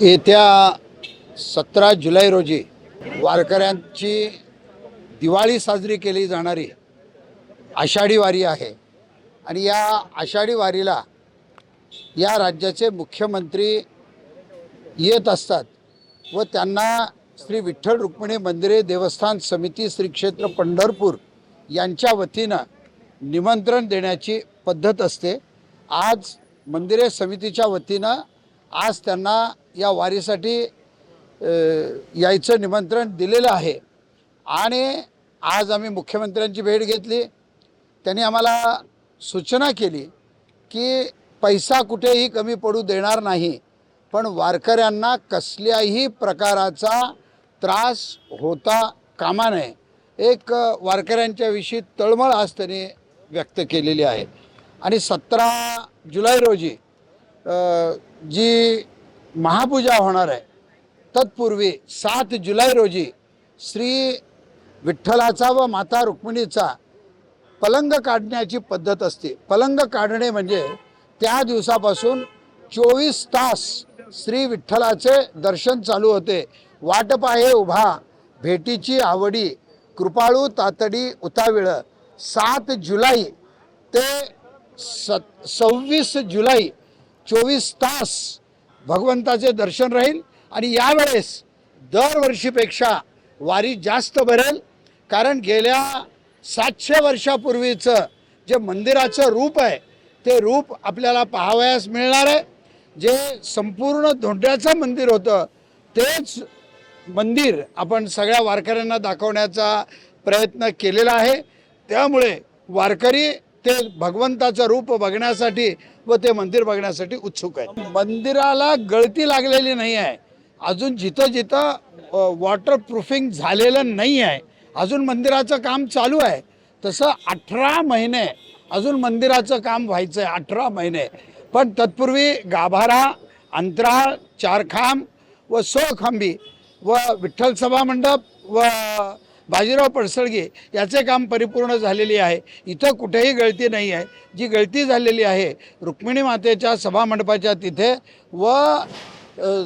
येत्या सतरा जुलै रोजी वारकऱ्यांची दिवाळी साजरी केली जाणारी आषाढी वारी आहे. आणि या आषाढी वारीला या राज्याचे मुख्यमंत्री येत असतात व त्यांना श्री विठ्ठल रुक्मिणी मंदिरे देवस्थान समिती श्री क्षेत्र पंढरपूर यांच्या वतीनं निमंत्रण देण्याची पद्धत असते. आज मंदिरे समितीच्या वतीनं आज त्यांना या वारीसाठी यायचं निमंत्रण दिलेलं आहे. आणि आज आम्ही मुख्यमंत्र्यांची भेट घेतली. त्यांनी आम्हाला सूचना केली की पैसा कुठेही कमी पडू देणार नाही पण वारकऱ्यांना कसल्याही प्रकाराचा त्रास होता कामा नये. एक वारकऱ्यांच्याविषयी तळमळ आज त्यांनी व्यक्त केलेली आहे. आणि सतरा जुलै रोजी जी महापूजा होणार आहे तत्पूर्वी सात जुलै रोजी श्री विठ्ठलाचा व माता रुक्मिणीचा पलंग काढण्याची पद्धत असते. पलंग काढणे म्हणजे त्या दिवसापासून चोवीस तास श्री विठ्ठलाचे दर्शन चालू होते. वाटपाहे उभा भेटीची आवडी कृपाळू तातडी उताविळ. सात जुलै ते सत सव्वीस जुलै चोवीस तास भगवंताचे दर्शन राहील आणि यावेळेस दरवर्षीपेक्षा वारी जास्त भरेल. कारण गेल्या सातशे वर्षापूर्वीचं जे मंदिराचं रूप आहे ते रूप आपल्याला पाहावयास मिळणार आहे. जे संपूर्ण धोंड्याचं मंदिर होतं तेच मंदिर आपण सगळ्या वारकऱ्यांना दाखवण्याचा प्रयत्न केलेला आहे. त्यामुळे वारकरी ते भगवंताचं रूप बघण्यासाठी व ते मंदिर बघण्यासाठी उत्सुक आहे मंदिराला गळती लागलेली नाही आहे. अजून जिथं जिथं वॉटर प्रूफिंग झालेलं नाही आहे. अजून मंदिराचं काम चालू आहे. तसं अठरा महिने अजून मंदिराचं काम व्हायचं आहे अठरा महिने. पण तत्पूर्वी गाभारा अंतराळ चारखांब व सोखांबी व विठ्ठल सभा मंडप व बाजीराव पडसळगे याचे काम परिपूर्ण झालेली आहे. इथं कुठेही गळती नाही आहे. जी गळती झालेली आहे रुक्मिणी मातेच्या सभामंडपाच्या तिथे व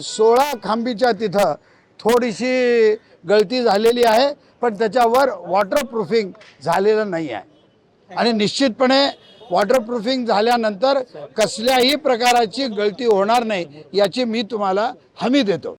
सोळा खांबीच्या तिथं थोडीशी गळती झालेली आहे पण त्याच्यावर वॉटरप्रूफिंग झालेलं नाही आहे. आणि निश्चितपणे वॉटरप्रूफिंग झाल्यानंतर कसल्याही प्रकाराची गळती होणार नाही याची मी तुम्हाला हमी देतो.